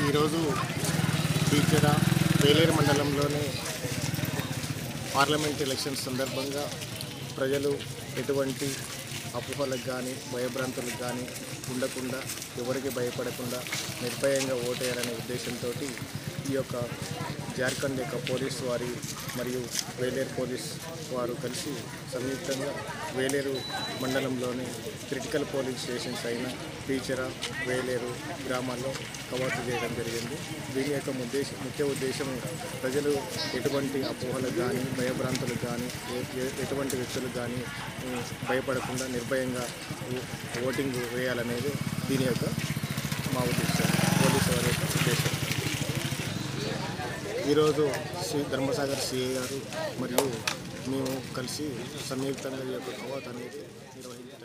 ఈరోజు టీచర వేలేరు మండలంలోని parliament election సందర్భంగా ప్రజలు ఎటువంటి అపోహలకు కానీ భయభ్రాంతులకు కానీ ఉండకుండా ఎవరికి భయపడకుండా నిర్భయంగా ఓటేయాలనే ఉద్దేశంతో ఈ యొక్క జార్ఖండ్ యొక్క పోలీస్ వారి మరియు వేలేరు పోలీస్ వారు కలిసి సంయుక్తంగా వేలేరు మండలంలోని క్రిటికల్ పోలింగ్ స్టేషన్స్ అయిన పీచర వేలేరు గ్రామాల్లో కవాతు చేయడం జరిగింది. దీని యొక్క ఉద్దేశం ముఖ్య ఉద్దేశం ప్రజలు ఎటువంటి అపోహలకు కానీ భయభ్రాంతులకు కానీ ఎటువంటి వ్యక్తులకు కానీ భయపడకుండా నిర్భయంగా ఓటింగ్ వేయాలనేది దీని యొక్క మా ఉద్దేశం. ఈరోజు శ్రీ ధర్మసాగర్ సిఏ గారు మరియు మేము కలిసి సంయుక్తంగా ఈ యొక్క కవాత్ అనేది నిర్వహించారు